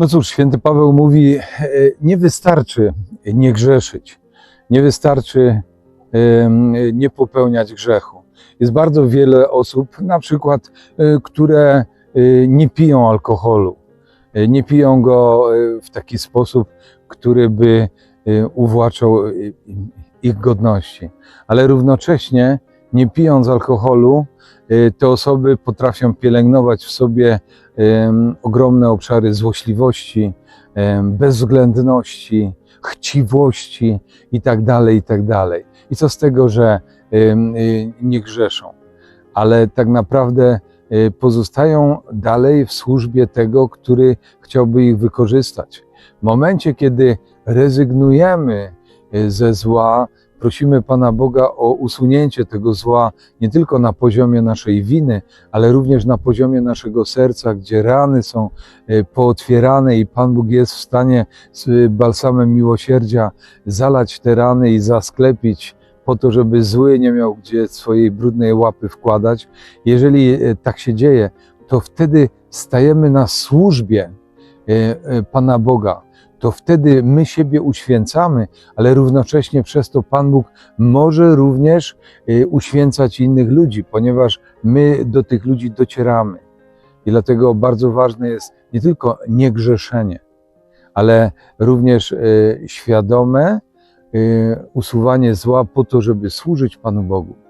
No cóż, święty Paweł mówi, e, nie wystarczy nie grzeszyć, nie wystarczy nie popełniać grzechu. Jest bardzo wiele osób, na przykład, e, które e, nie piją alkoholu, nie piją go w taki sposób, który by uwłaczał ich godności, ale równocześnie nie pijąc alkoholu, e, te osoby potrafią pielęgnować w sobie ogromne obszary złośliwości, bezwzględności, chciwości i tak dalej, i tak. I co z tego, że y, nie grzeszą, ale tak naprawdę y, pozostają dalej w służbie tego, który chciałby ich wykorzystać. W momencie, kiedy rezygnujemy y, ze zła, prosimy Pana Boga o usunięcie tego zła nie tylko na poziomie naszej winy, ale również na poziomie naszego serca, gdzie rany są e, pootwierane i Pan Bóg jest w stanie z e, balsamem miłosierdzia zalać te rany i zasklepić po to, żeby zły nie miał gdzie swojej brudnej łapy wkładać. Jeżeli e, tak się dzieje, to wtedy stajemy na służbie Pana Boga. To wtedy my siebie uświęcamy, ale równocześnie przez to Pan Bóg może również e, uświęcać innych ludzi, ponieważ my do tych ludzi docieramy. I dlatego bardzo ważne jest nie tylko niegrzeszenie, ale również e, świadome e, usuwanie zła po to, żeby służyć Panu Bogu.